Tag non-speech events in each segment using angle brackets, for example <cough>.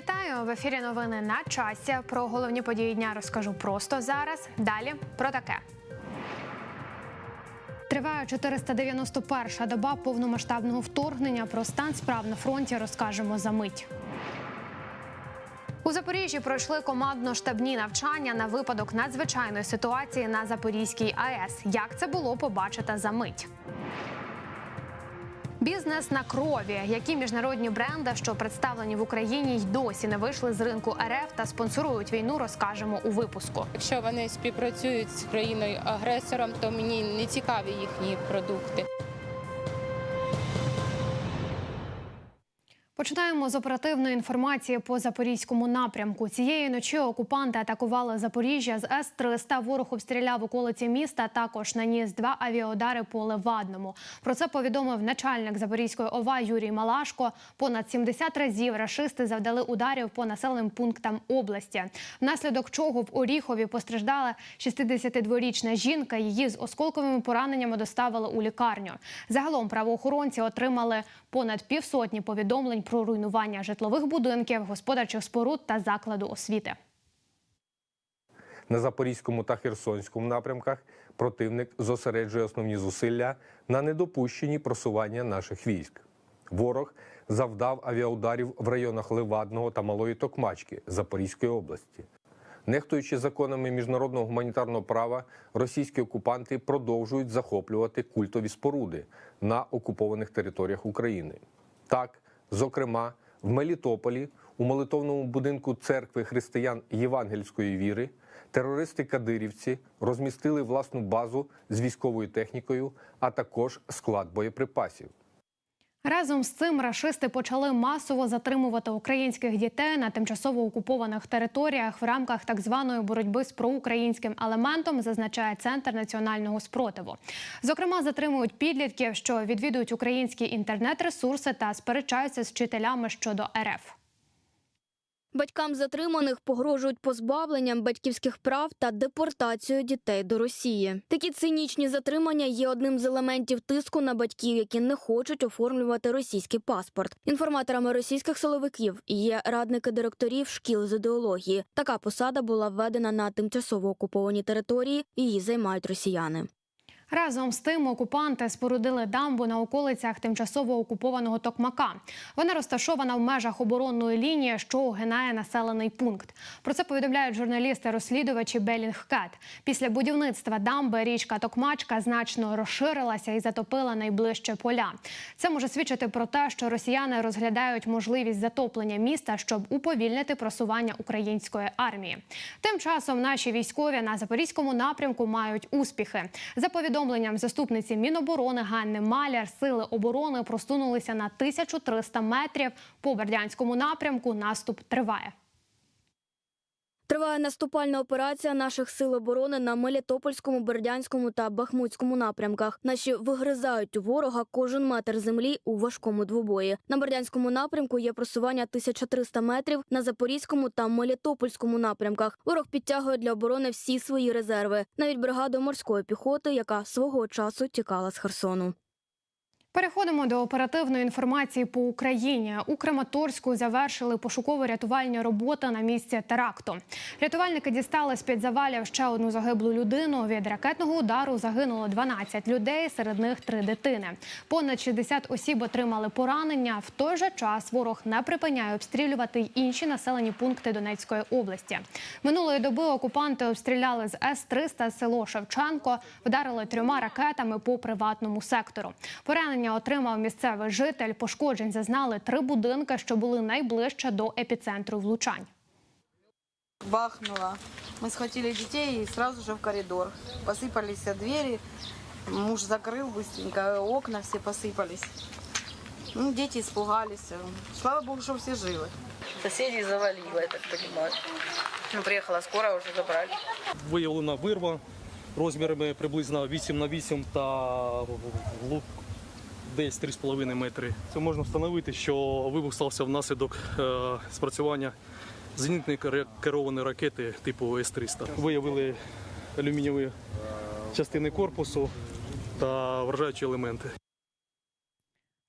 Вітаю в ефірі. Новини на часі. Про головні події дня розкажу просто зараз. Далі про таке. Триває 491-ша доба повномасштабного вторгнення. Про стан справ на фронті розкажемо за мить. У Запоріжжі пройшли командно-штабні навчання на випадок надзвичайної ситуації на Запорізькій АЕС. Як це було, побачите за мить. Бізнес на крові. Які міжнародні бренди, що представлені в Україні, й досі не вийшли з ринку РФ та спонсорують війну, розкажемо у випуску. Якщо вони співпрацюють з країною агресором, то мені не цікаві їхні продукти. Починаємо з оперативної інформації по запорізькому напрямку. Цієї ночі окупанти атакували Запоріжжя з С-300. Ворог обстріляв околиці міста. Також наніс два авіаудари по Левадному. Про це повідомив начальник Запорізької ОВА Юрій Малашко. Понад 70 разів рашисти завдали ударів по населеним пунктам області. Внаслідок чого в Оріхові постраждала 62-річна жінка. Її з осколковими пораненнями доставили у лікарню. Загалом правоохоронці отримали понад півсотні повідомлень про руйнування житлових будинків, господарчих споруд та закладу освіти. На Запорізькому та Херсонському напрямках противник зосереджує основні зусилля на недопущенні просування наших військ. Ворог завдав авіаударів в районах Левадного та Малої Токмачки Запорізької області. Нехтуючи законами міжнародного гуманітарного права, російські окупанти продовжують захоплювати культові споруди на окупованих територіях України. Так, зокрема, в Мелітополі, у молитовному будинку церкви християн євангельської віри, терористи-кадирівці розмістили власну базу з військовою технікою, а також склад боєприпасів. Разом з цим рашисти почали масово затримувати українських дітей на тимчасово окупованих територіях в рамках так званої боротьби з проукраїнським елементом, зазначає центр національного спротиву. Зокрема, затримують підлітків, що відвідують українські інтернет-ресурси та сперечаються з вчителями щодо РФ. Батькам затриманих погрожують позбавленням батьківських прав та депортацією дітей до Росії. Такі цинічні затримання є одним з елементів тиску на батьків, які не хочуть оформлювати російський паспорт. Інформаторами російських силовиків є радники директорів шкіл з ідеології. Така посада була введена на тимчасово окуповані території. Її займають росіяни. Разом з тим окупанти спорудили дамбу на околицях тимчасово окупованого Токмака. Вона розташована в межах оборонної лінії, що огинає населений пункт. Про це повідомляють журналісти-розслідувачі Белінгкет. Після будівництва дамби річка Токмачка значно розширилася і затопила найближче поля. Це може свідчити про те, що росіяни розглядають можливість затоплення міста, щоб уповільнити просування української армії. Тим часом наші військові на запорізькому напрямку мають успіхи. За повідомленням заступниці Міноборони Ганни Маляр, сили оборони просунулися на 1300 метрів. По Бердянському напрямку наступ триває. Триває наступальна операція наших сил оборони на Мелітопольському, Бердянському та Бахмутському напрямках. Наші вигризають у ворога кожен метр землі у важкому двобої. На Бердянському напрямку є просування 1300 метрів, на Запорізькому та Мелітопольському напрямках. Ворог підтягує для оборони всі свої резерви, навіть бригаду морської піхоти, яка свого часу тікала з Херсону. Переходимо до оперативної інформації по Україні. У Краматорську завершили пошуково-рятувальні роботи на місці теракту. Рятувальники дістали з під завалів ще одну загиблу людину. Від ракетного удару загинуло 12 людей, серед них три дитини. Понад 60 осіб отримали поранення. В той же час ворог не припиняє обстрілювати й інші населені пункти Донецької області. Минулої доби окупанти обстріляли з С-300 село Шевченко, вдарили трьома ракетами по приватному сектору. Поранення отримав місцевий житель. Пошкоджень зазнали три будинки, що були найближче до епіцентру влучань. бахнуло. Мы схватили детей и сразу же в коридор. Посыпались все двери. Муж закрыл быстренько, окна все посыпались. Ну, дети испугались. Слава богу, что все живы. Соседей завалило, я так понимаю. Ну, приехала скоро, уже забрали. Виявлена вирва розмірами приблизно 8 на 8 та глуб десь 3,5 метри. Це можна встановити, що вибух стався внаслідок е, спрацювання зенітної керованої ракети типу С-300. Виявили алюмінієві частини корпусу та вражаючі елементи.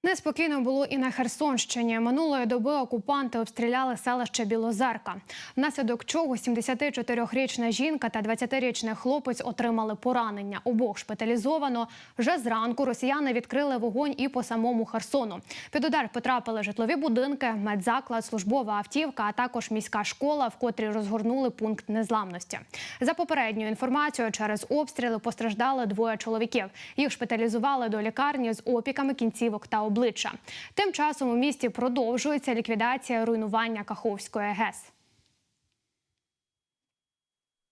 Неспокійно було і на Херсонщині. Минулої доби окупанти обстріляли селище Білозерка, внаслідок чого 74-річна жінка та 20-річний хлопець отримали поранення. Обох шпиталізовано. Вже зранку росіяни відкрили вогонь і по самому Херсону. Під удар потрапили житлові будинки, медзаклад, службова автівка, а також міська школа, в котрій розгорнули пункт незламності. За попередньою інформацією, через обстріли постраждали двоє чоловіків. Їх шпиталізували до лікарні з опіками кінцівок та обличчя. Тим часом у місті продовжується ліквідація руйнування Каховської ГЕС.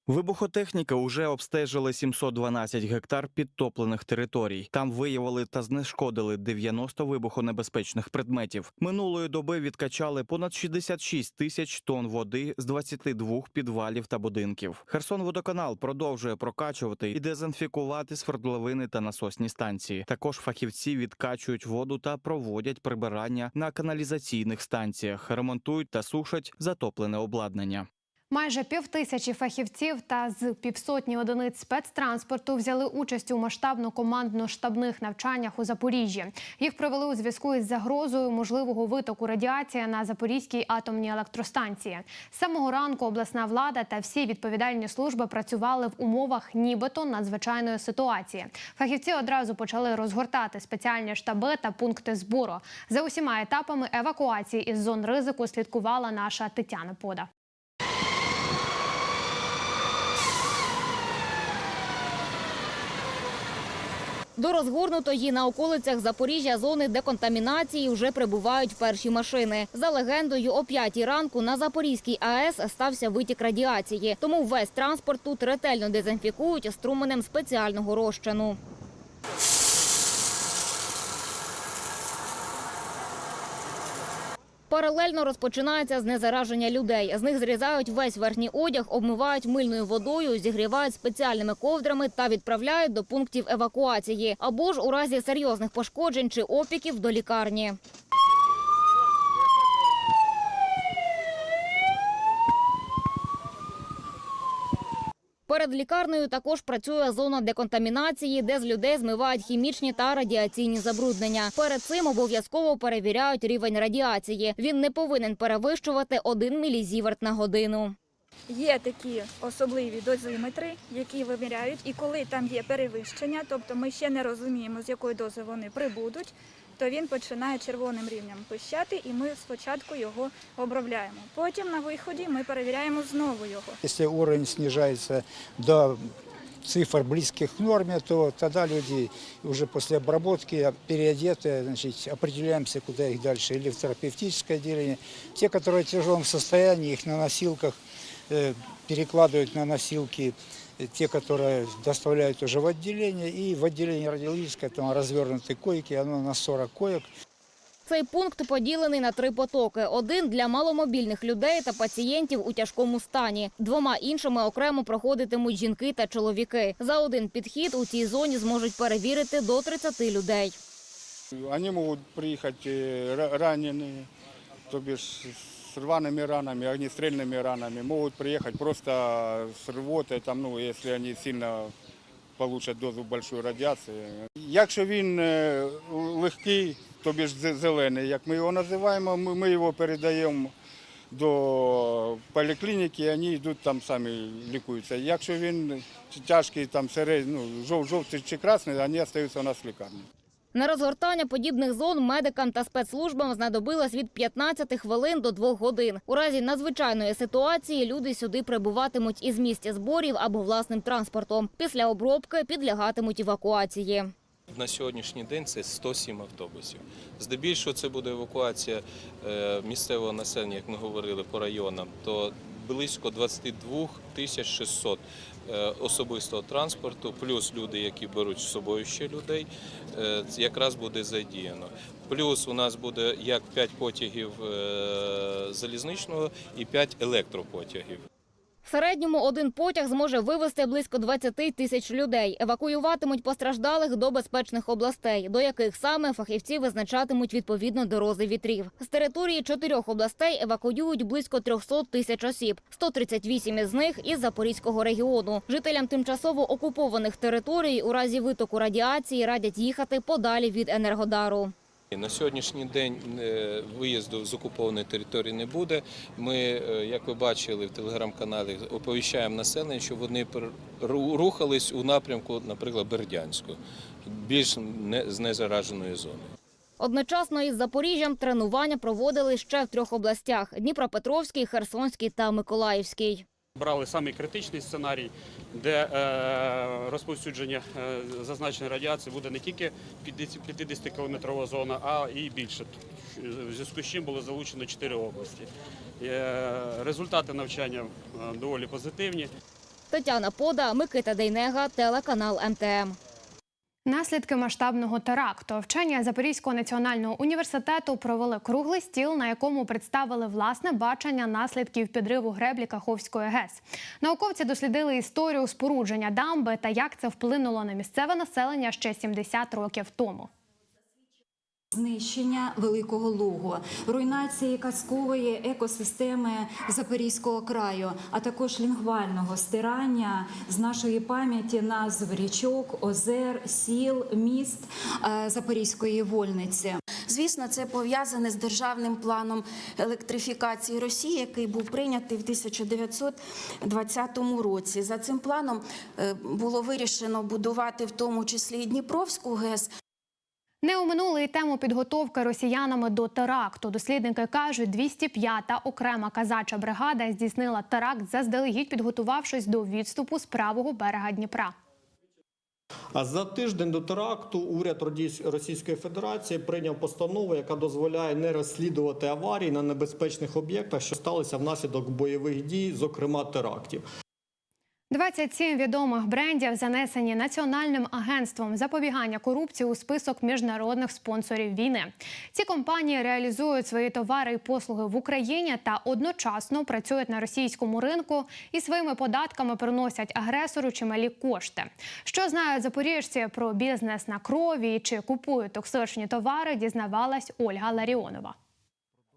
Вибухотехніка уже обстежили 712 гектар підтоплених територій. Там виявили та знешкодили 90 вибухонебезпечних предметів. Минулої доби відкачали понад 66 тисяч тонн води з 22 підвалів та будинків. Херсонводоканал продовжує прокачувати і дезінфікувати свердловини та насосні станції. Також фахівці відкачують воду та проводять прибирання на каналізаційних станціях, ремонтують та сушать затоплене обладнання. Майже півтисячі фахівців та з півсотні одиниць спецтранспорту взяли участь у масштабно-командно-штабних навчаннях у Запоріжжі. Їх провели у зв'язку із загрозою можливого витоку радіації на Запорізькій атомній електростанції. З самого ранку обласна влада та всі відповідальні служби працювали в умовах нібито надзвичайної ситуації. Фахівці одразу почали розгортати спеціальні штаби та пункти збору. За усіма етапами евакуації із зон ризику слідкувала наша Тетяна Пода. До розгорнутої на околицях Запоріжжя зони деконтамінації вже прибувають перші машини. За легендою, о 5 ранку на Запорізькій АЕС стався витік радіації. Тому весь транспорт тут ретельно дезінфікують струменем спеціального розчину. Паралельно розпочинається знезараження людей. З них зрізають весь верхній одяг, обмивають мильною водою, зігрівають спеціальними ковдрами та відправляють до пунктів евакуації або ж у разі серйозних пошкоджень чи опіків до лікарні. Перед лікарнею також працює зона деконтамінації, де з людей змивають хімічні та радіаційні забруднення. Перед цим обов'язково перевіряють рівень радіації. Він не повинен перевищувати 1 мілізіверт на годину. Є такі особливі дозиметри, які виміряють, і коли там є перевищення, тобто ми ще не розуміємо, з якої дози вони прибудуть, то він починає червоним рівнем пищати, і ми спочатку його обробляємо. Потім на виході ми перевіряємо знову його. Если уровень снижается до цифр близких к норме, то тогда люди уже после обработки переодетые, значит, определяемся, куда их дальше, или в терапевтическое отделение. Те, которые в тяжелом состоянии, их на носилках э, перекладывают на носилки, э, те, которые доставляют уже в отделение, и в отделении радиологическое, там развернуты койки, оно на 40 коек, Цей пункт поділений на три потоки: один для маломобільних людей та пацієнтів у тяжкому стані. Двома іншими окремо проходитимуть жінки та чоловіки. За один підхід у цій зоні зможуть перевірити до 30 людей. Они могут приехать э, ра- раненые, то бишь с рваными ранами, огнестрельными ранами. Могут приехать просто с рвотой, там, ну, если они сильно получат дозу большої радіації. Якщо він е, легкий, то більш зелений, як ми його називаємо, ми його передаємо до поліклініки, вони йдуть там самі лікуються. Якщо він тяжкий, там середній, ну, жовтий чи красний, вони залишаються у нас в лікарні. На розгортання подібних зон медикам та спецслужбам знадобилось від 15 хвилин до 2 годин. У разі надзвичайної ситуації люди сюди прибуватимуть із місця зборів або власним транспортом. Після обробки підлягатимуть евакуації. На сьогоднішній день це 107 автобусів. Здебільшого це буде евакуація е, місцевого населення, як ми говорили, по районам, то близько 22 тисяч 600 е, особистого транспорту, плюс люди, які беруть з собою ще людей, е, якраз буде задіяно. Плюс у нас буде як 5 потягів е, залізничного і 5 електропотягів. Середньому один потяг зможе вивезти близько 20 тисяч людей. Евакуюватимуть постраждалих до безпечних областей, до яких саме фахівці визначатимуть відповідно до рози вітрів. З території чотирьох областей евакуюють близько 300 тисяч осіб, 138 із них із Запорізького регіону. Жителям тимчасово окупованих територій у разі витоку радіації радять їхати подалі від енергодару. На сьогоднішній день е, виїзду з окупованої території не буде. Ми, е, як ви бачили в телеграм-каналі, оповіщаємо населення, що вони рухались у напрямку, наприклад, Бердянську, більш з незараженої зони. Одночасно із Запоріжжям тренування проводили ще в трьох областях: Дніпропетровській, Херсонській та Миколаївській. Брали самий критичний сценарій, де е, розповсюдження е, зазначеної радіації буде не тільки 50-кілометрова зона, а і більше. В зв'язку з чим було залучено 4 області. Е, результати навчання доволі позитивні. Тетяна Пода, Микита Дейнега, телеканал МТМ. Наслідки масштабного теракту вчені Запорізького національного університету провели круглий стіл, на якому представили власне бачення наслідків підриву греблі Каховської ГЕС. Науковці дослідили історію спорудження дамби та як це вплинуло на місцеве населення ще 70 років тому. Знищення великого лугу, руйнації казкової екосистеми Запорізького краю, а також лінгвального стирання з нашої пам'яті назв річок, озер, сіл, міст е, Запорізької вольниці. Звісно, це пов'язане з державним планом електрифікації Росії, який був прийнятий в 1920 році. За цим планом е, було вирішено будувати в тому числі і Дніпровську ГЕС. Не оминули і тему підготовки росіянами до теракту. Дослідники кажуть, 205-та окрема казача бригада здійснила теракт, заздалегідь підготувавшись до відступу з правого берега Дніпра. А за тиждень до теракту уряд Російської Федерації прийняв постанову, яка дозволяє не розслідувати аварії на небезпечних об'єктах, що сталися внаслідок бойових дій, зокрема терактів. 27 відомих брендів занесені Національним агентством запобігання корупції у список міжнародних спонсорів війни. Ці компанії реалізують свої товари і послуги в Україні та одночасно працюють на російському ринку і своїми податками приносять агресору чималі кошти. Що знають запоріжці про бізнес на крові чи купують токсичні товари, дізнавалась Ольга Ларіонова.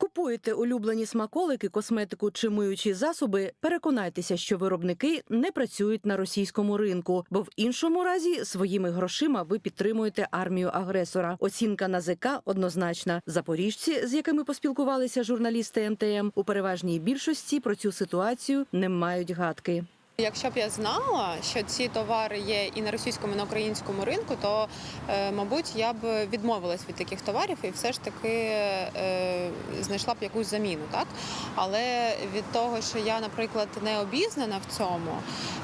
Купуєте улюблені смаколики, косметику чи миючі засоби, переконайтеся, що виробники не працюють на російському ринку, бо в іншому разі своїми грошима ви підтримуєте армію агресора. Оцінка НАЗК однозначна. Запоріжці, з якими поспілкувалися журналісти МТМ, у переважній більшості про цю ситуацію не мають гадки. Якщо б я знала, що ці товари є і на російському, і на українському ринку, то е, мабуть я б відмовилась від таких товарів і все ж таки е, знайшла б якусь заміну, так? Але від того, що я, наприклад, не обізнана в цьому,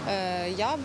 е, я б,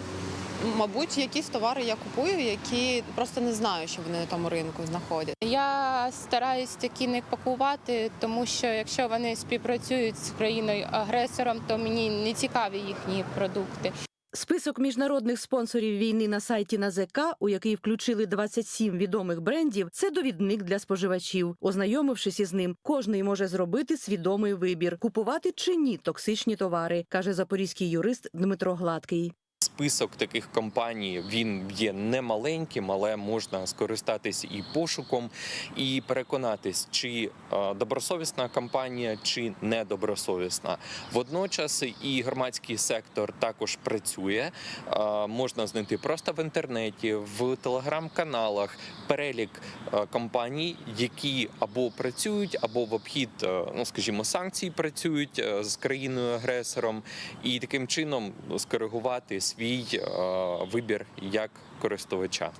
мабуть, якісь товари я купую, які просто не знаю, що вони на тому ринку знаходять. Я стараюсь такі не пакувати, тому що якщо вони співпрацюють з країною агресором, то мені не цікаві їхні продукти. Список міжнародних спонсорів війни на сайті НАЗК, у який включили 27 відомих брендів, це довідник для споживачів. Ознайомившись із ним, кожний може зробити свідомий вибір: купувати чи ні токсичні товари, каже запорізький юрист Дмитро Гладкий. Список таких компаній він є немаленьким, але можна скористатись і пошуком, і переконатись, чи е, добросовісна компанія, чи недобросовісна. Водночас і громадський сектор також працює. Е, Можна знайти просто в інтернеті, в телеграм-каналах перелік е, компаній, які або працюють, або в обхід, ну скажімо, санкцій працюють з країною агресором, і таким чином скоригувати свій е, вибір як користувача.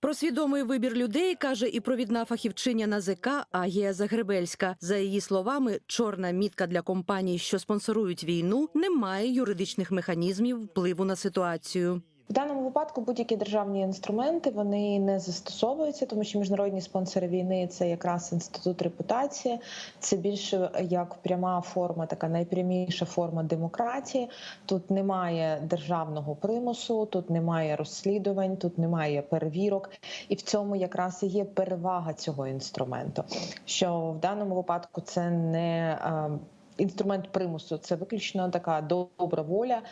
Про свідомий вибір людей каже і провідна фахівчиня НАЗК Агія Загребельська. За її словами, чорна мітка для компаній, що спонсорують війну, не має юридичних механізмів впливу на ситуацію. В даному випадку будь-які державні інструменти вони не застосовуються, тому що міжнародні спонсори війни це якраз інститут репутації, це більше як пряма форма, така найпряміша форма демократії. Тут немає державного примусу, тут немає розслідувань, тут немає перевірок, і в цьому якраз і є перевага цього інструменту. Що в даному випадку це не е, інструмент примусу. Це виключно така добра воля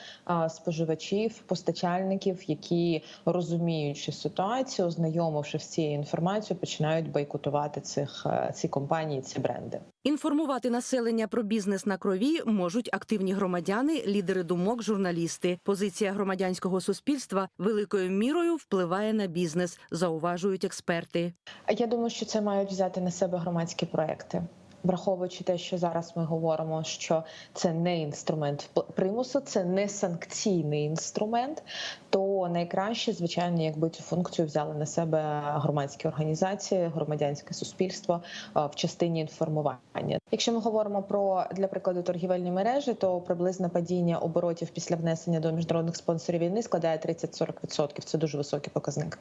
споживачів, постачальників, які розуміючи ситуацію, ознайомивши з цією інформацією, починають бойкотувати цих е, ці компанії, ці бренди. Інформувати населення про бізнес на крові можуть активні громадяни, лідери думок, журналісти. Позиція громадянського суспільства великою мірою впливає на бізнес, зауважують експерти. Я думаю, що це мають взяти на себе громадські проекти. Враховуючи те, що зараз ми говоримо, що це не інструмент примусу, це не санкційний інструмент, то найкраще, звичайно, якби цю функцію взяли на себе громадські організації, громадянське суспільство е, в частині інформування. Якщо ми говоримо про для прикладу торгівельні мережі, то приблизне падіння оборотів після внесення до міжнародних спонсорів війни складає 30-40%. Це дуже високий показник.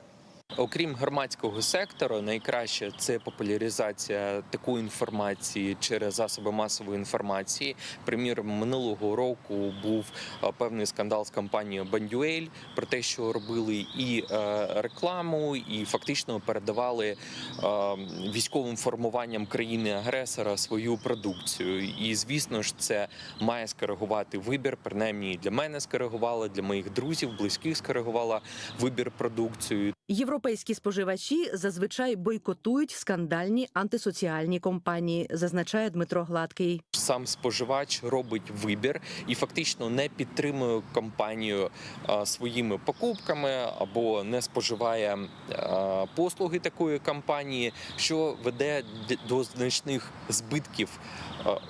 Окрім громадського сектору, найкраще це популяризація такої інформації через засоби масової інформації. Приміром, минулого року був е, певний скандал з компанією Бандюель про те, що робили і е, рекламу, і фактично передавали е, військовим формуванням країни-агресора свою продукцію. І звісно ж, це має скоригувати вибір. Принаймні для мене скоригувала, для моїх друзів, близьких скоригувала вибір продукцію. Європейські споживачі зазвичай бойкотують скандальні антисоціальні компанії, зазначає Дмитро Гладкий. сам споживач робить вибір і фактично не підтримує компанію своїми покупками або не споживає послуги такої компанії, що веде до значних збитків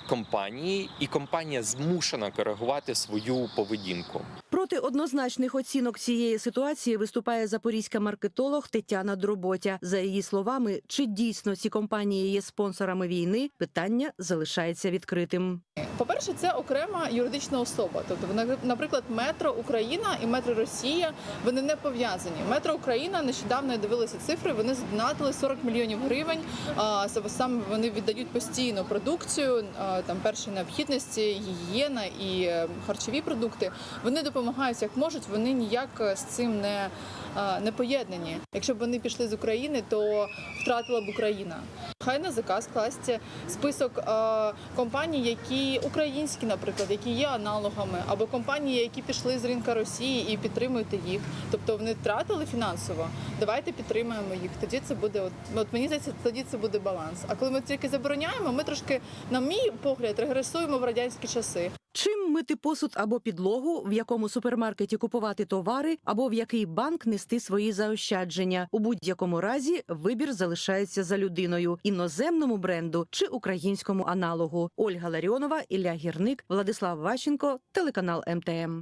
компанії, і компанія змушена коригувати свою поведінку. Проти однозначних оцінок цієї ситуації виступає запорізька маркетолог Тетяна Дроботя. За її словами, чи дійсно ці компанії є спонсорами війни, питання залишається відкритим. По-перше, це окрема юридична особа. Тобто, наприклад, метро Україна і метро Росія вони не пов'язані. Метро Україна нещодавно я дивилася цифри. Вони здонатили 40 мільйонів гривень. Саме- вони віддають постійно продукцію там першої необхідності, гігієна і е, харчові продукти. Вони допомагають як можуть. Вони ніяк е, з цим не, не поєднані. Якщо б вони пішли з України, то втратила б Україна. Хай на заказ класться список е, компаній, які українські, наприклад, які є аналогами, або компанії, які пішли з ринка Росії і підтримуєте їх. Тобто вони втратили фінансово. Давайте підтримаємо їх. Тоді це буде от, от мені здається, тоді це буде баланс. А коли ми тільки забороняємо, ми трошки, на мій погляд, регресуємо в радянські часи. Чим мити посуд або підлогу, в якому супермаркеті купувати товари, або в який банк нести свої заощадження. У будь-якому разі вибір залишається за людиною іноземному бренду чи українському аналогу. Ольга Ларіонова, Ілля Гірник, Владислав Ващенко, телеканал МТМ.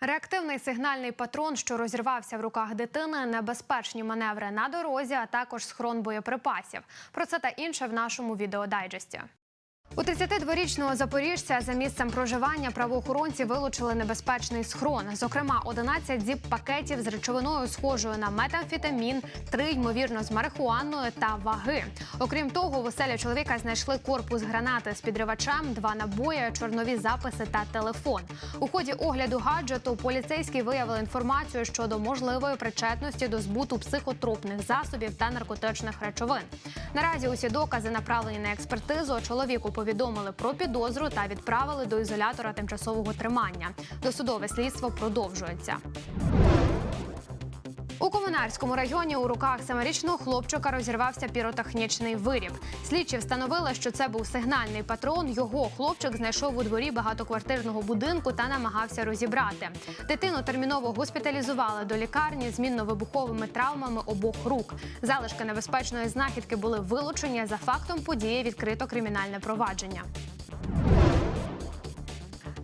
Реактивний сигнальний патрон, що розірвався в руках дитини, небезпечні маневри на дорозі, а також схрон боєприпасів. Про це та інше в нашому відеодайджесті. У 32-річного запоріжця за місцем проживання правоохоронці вилучили небезпечний схрон. Зокрема, 11 зіп-пакетів з речовиною схожою на метамфетамін, три ймовірно з марихуаною та ваги. Окрім того, в оселі чоловіка знайшли корпус гранати з підривачем, два набої, чорнові записи та телефон. У ході огляду гаджету поліцейські виявили інформацію щодо можливої причетності до збуту психотропних засобів та наркотичних речовин. Наразі усі докази направлені на експертизу. Чоловіку повідомили про підозру та відправили до ізолятора тимчасового тримання. Досудове слідство продовжується. У Комунарському районі у руках семирічного хлопчика розірвався піротехнічний виріб. Слідчі встановили, що це був сигнальний патрон. Його хлопчик знайшов у дворі багатоквартирного будинку та намагався розібрати. Дитину терміново госпіталізували до лікарні з мінно-вибуховими травмами обох рук. Залишки небезпечної знахідки були вилучені. За фактом події відкрито кримінальне провадження.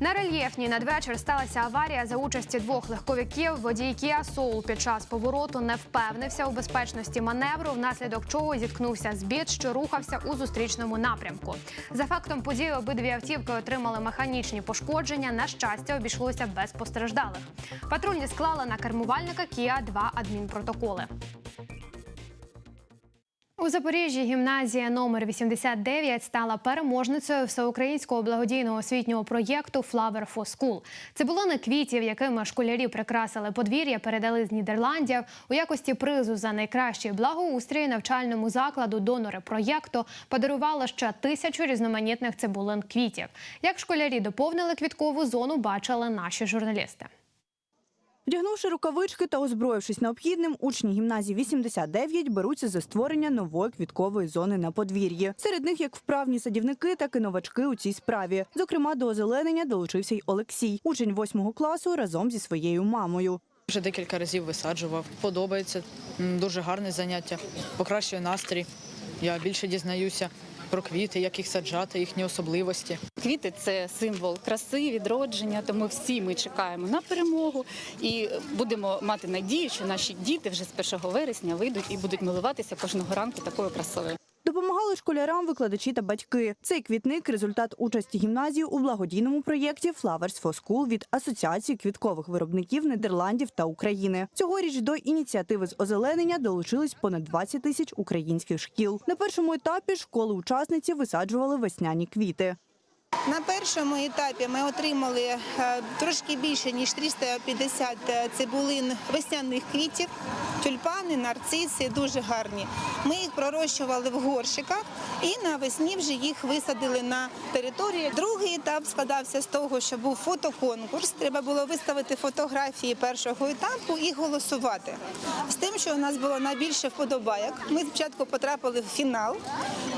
На рельєфній надвечір сталася аварія за участі двох легковиків. Водій Kia Soul під час повороту не впевнився у безпечності маневру, внаслідок чого зіткнувся з бід, що рухався у зустрічному напрямку. За фактом події обидві автівки отримали механічні пошкодження. На щастя, обійшлося без постраждалих. Патрульні склали на кермувальника Kia два адмінпротоколи. У Запоріжжі гімназія номер 89 стала переможницею всеукраїнського благодійного освітнього проєкту Flower for School. Цибулини квітів, якими школярі прикрасили подвір'я, передали з Нідерландів у якості призу за найкращий благоустрій навчальному закладу. Донори проєкту подарували ще тисячу різноманітних цибулин квітів. Як школярі доповнили квіткову зону, бачили наші журналісти. Вдягнувши рукавички та озброївшись необхідним, учні гімназії 89 беруться за створення нової квіткової зони на подвір'ї. Серед них як вправні садівники, так і новачки у цій справі. Зокрема, до озеленення долучився й Олексій, учень восьмого класу разом зі своєю мамою. Вже декілька разів висаджував. Подобається. Дуже гарне заняття. Покращує настрій. Я більше дізнаюся про квіти, як їх саджати, їхні особливості. Квіти це символ краси, відродження. Тому всі ми чекаємо на перемогу і будемо мати надію, що наші діти вже з 1 вересня вийдуть і будуть милуватися кожного ранку такою красою. Допомагали школярам викладачі та батьки. Цей квітник результат участі гімназії у благодійному проєкті Flowers for School від Асоціації квіткових виробників Нідерландів та України. Цьогоріч до ініціативи з озеленення долучились понад 20 тисяч українських шкіл. На першому етапі школи-учасниці висаджували весняні квіти. На першому етапі ми отримали е, трошки більше ніж 350 цибулин весняних квітів, тюльпани, нарциси дуже гарні. Ми їх пророщували в горщиках і навесні вже їх висадили на території. Другий етап складався з того, що був фотоконкурс. Треба було виставити фотографії першого етапу і голосувати. З тим, що у нас було найбільше вподобайок. Ми спочатку потрапили в фінал,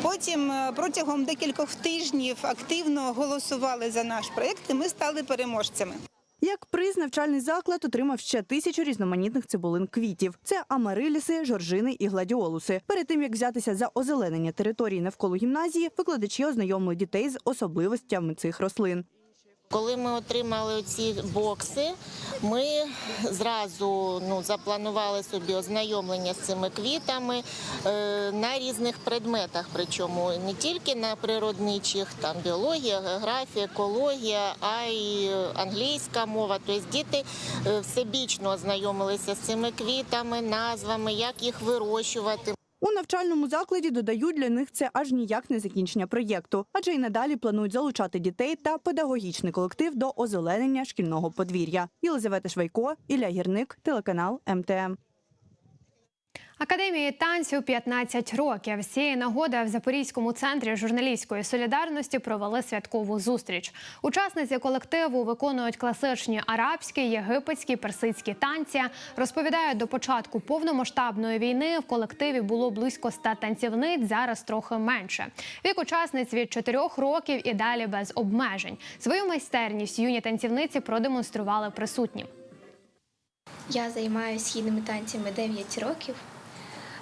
потім е, протягом декількох тижнів активно голосували за наш проєкт, і ми стали переможцями. Як приз навчальний заклад отримав ще тисячу різноманітних цибулин квітів. Це амариліси, жоржини і гладіолуси. Перед тим як взятися за озеленення території навколо гімназії, викладачі ознайомили дітей з особливостями цих рослин. Коли ми отримали ці бокси, ми зразу ну, запланували собі ознайомлення з цими квітами е, на різних предметах, причому не тільки на природничих, там біологія, географія, екологія, а й англійська мова. Тобто діти е, всебічно ознайомилися з цими квітами, назвами, як їх вирощувати. У навчальному закладі додають для них це аж ніяк не закінчення проєкту, адже й надалі планують залучати дітей та педагогічний колектив до озеленення шкільного подвір'я. Єлизавета Швайко, Ілля Гірник, телеканал МТМ. Академії танців 15 років. З цієї нагоди в Запорізькому центрі журналістської солідарності провели святкову зустріч. Учасниці колективу виконують класичні арабські, єгипетські, персидські танці. Розповідають, до початку повномасштабної війни в колективі було близько 100 танцівниць, зараз трохи менше. Вік учасниць від 4 років і далі без обмежень. Свою майстерність юні танцівниці продемонстрували присутнім. Я займаюся східними танцями 9 років.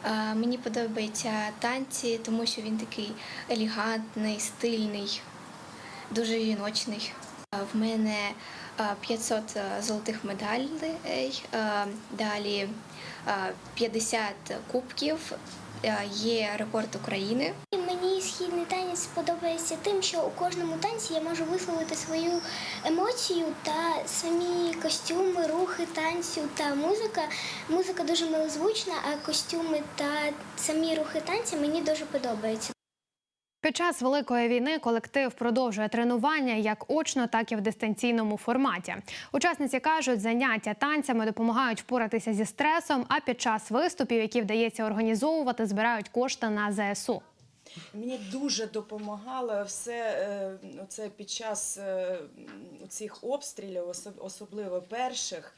Е, Мені подобаються танці, тому що він такий елегантний, стильний, дуже жіночний. Е, В мене е, 500 золотих медалей, е, далі е, 50 кубків, е, є рекорд України. Мені східний танець подобається тим, що у кожному танці я можу висловити свою емоцію та самі костюми, рухи танцю та музика. Музика дуже милозвучна, а костюми та самі рухи танця мені дуже подобаються. Під час великої війни колектив продовжує тренування як очно, так і в дистанційному форматі. Учасниці кажуть, заняття танцями допомагають впоратися зі стресом. А під час виступів, які вдається організовувати, збирають кошти на ЗСУ. Мені дуже допомагало все е, це під час е, цих обстрілів, особ- особливо перших.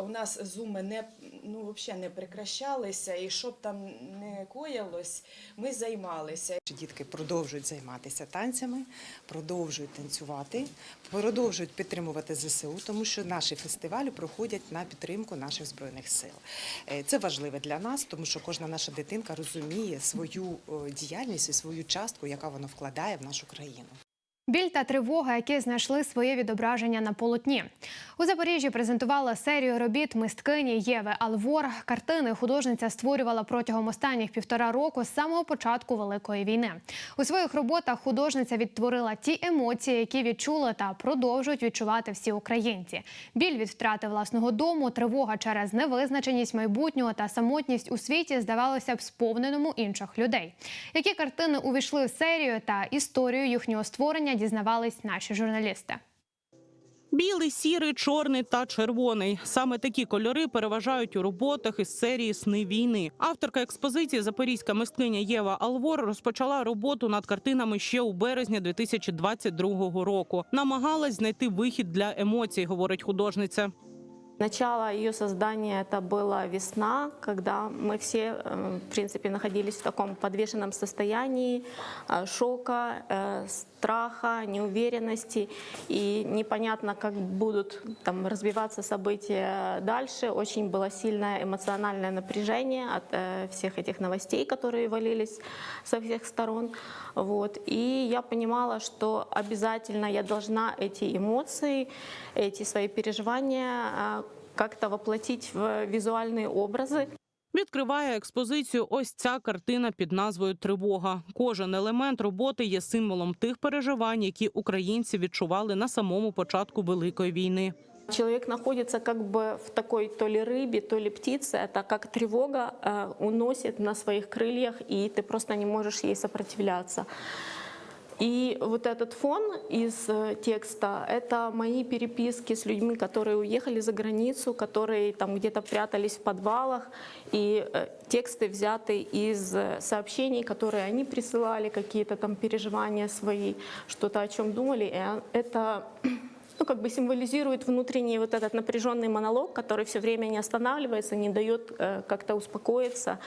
У нас зуми не ну взагалі не прекращалися, і щоб там не коїлось, ми займалися. Дітки продовжують займатися танцями, продовжують танцювати, продовжують підтримувати ЗСУ, тому що наші фестивалі проходять на підтримку наших збройних сил. Е, Це важливо для нас, тому що кожна наша дитинка розуміє свою е, діяльність і свою частку, яка вона вкладає в нашу країну. Біль та тривога, які знайшли своє відображення на полотні. У Запоріжжі презентувала серію робіт мисткині Єви Алвор. Картини художниця створювала протягом останніх півтора року з самого початку Великої війни. У своїх роботах художниця відтворила ті емоції, які відчули та продовжують відчувати всі українці. Біль від втрати власного дому, тривога через невизначеність майбутнього та самотність у світі здавалося б сповненому інших людей. Які картини увійшли в серію та історію їхнього створення дізнавались наші журналісти. Білий, сірий, чорний та червоний. Саме такі кольори переважають у роботах із серії Сни війни. Авторка експозиції Запорізька мисткиня Єва Алвор розпочала роботу над картинами ще у березні 2022 року. Намагалась знайти вихід для емоцій, говорить художниця. Начало ее создания это была весна, когда мы все, э, в принципе, находились в таком подвешенном состоянии э, шока, э, страха, неуверенности, и непонятно, как будут там развиваться события дальше. Очень было сильное эмоциональное напряжение от всех этих новостей, которые валились со всех сторон. Вот. И я понимала, что обязательно я должна эти эмоции, эти свои переживания как-то воплотить в визуальные образы. Відкриває експозицію ось ця картина під назвою Тривога. Кожен елемент роботи є символом тих переживань, які українці відчували на самому початку Великої війни. Человек находится как бы в такой то ли рыбе, то ли птице. Это как тревога э, уносит на своих крыльях, и ты просто не можешь ей сопротивляться. И вот этот фон из э, текста — это мои переписки с людьми, которые уехали за границу, которые там где-то прятались в подвалах. И э, тексты взяты из э, сообщений, которые они присылали, какие-то там переживания свои, что-то о чем думали. И а, это <clears throat> ну, как бы символизирует внутренний вот этот напряженный монолог, который все время не останавливается, не дает э, как-то успокоиться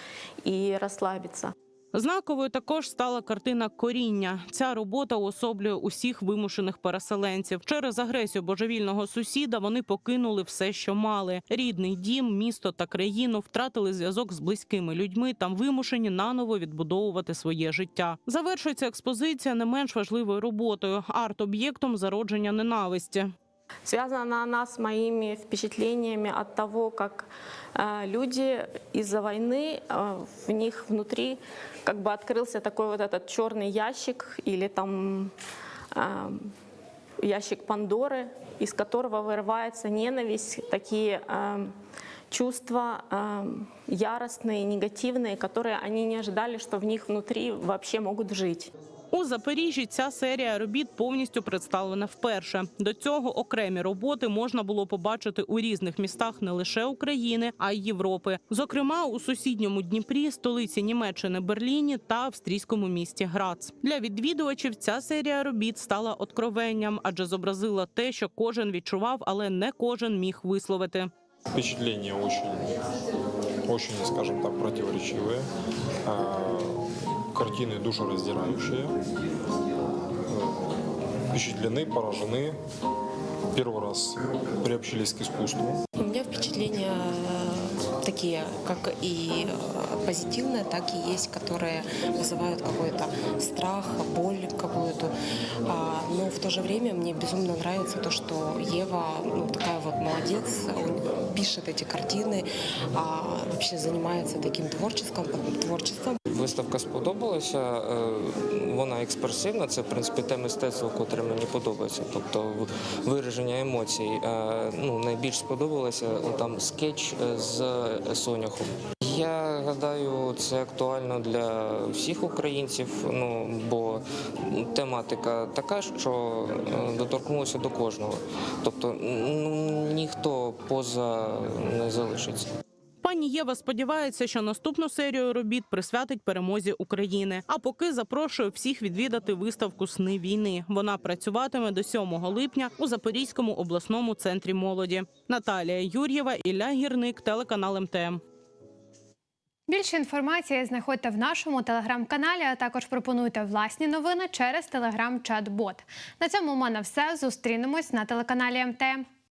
и расслабиться. Знаковою також стала картина Коріння. Ця робота уособлює усіх вимушених переселенців. Через агресію божевільного сусіда вони покинули все, що мали: рідний дім, місто та країну, втратили зв'язок з близькими людьми та вимушені наново відбудовувати своє життя. Завершується експозиція не менш важливою роботою арт-об'єктом зародження ненависті. Связана она с моими впечатлениями от того, как э, люди из-за войны, э, в них внутри как бы открылся такой вот этот черный ящик или там э, ящик Пандоры, из которого вырывается ненависть, такие э, чувства э, яростные, негативные, которые они не ожидали, что в них внутри вообще могут жить. У Запоріжжі ця серія робіт повністю представлена вперше. До цього окремі роботи можна було побачити у різних містах не лише України, а й Європи. Зокрема, у сусідньому Дніпрі, столиці Німеччини Берліні та австрійському місті Грац. Для відвідувачів ця серія робіт стала откровенням, адже зобразила те, що кожен відчував, але не кожен міг висловити. Впечатления очень, очень, скажем так, противоречивые А, Картины душераздирающие. Э, Впечатлены, поражены. Первый раз приобщились к искусству. У меня впечатления э, такие, как и э, позитивные, так и есть, которые вызывают какой-то страх, боль какую-то. А, Но в то же время мне безумно нравится то, что Ева ну, такая вот молодец, он пишет эти картины, а вообще занимается таким творчеством, творчеством. Виставка сподобалася. е, Вона експресивна. Це в принципі те мистецтво, котре мені подобається. Тобто в- вираження емоцій. Е, Ну найбільш сподобалося там скетч е, з соняхом. Я гадаю, це актуально для всіх українців. Ну бо тематика така, що е, доторкнулася до кожного. Тобто ну, ніхто поза не залишиться. Пані Єва сподівається, що наступну серію робіт присвятить перемозі України. А поки запрошую всіх відвідати виставку Сни війни. Вона працюватиме до 7 липня у Запорізькому обласному центрі молоді. Наталія Юр'єва, Ілля Гірник, телеканал МТМ. Більше інформації знаходьте в нашому телеграм-каналі, а також пропонуйте власні новини через телеграм-чат-бот. На цьому у мене все. Зустрінемось на телеканалі МТМ.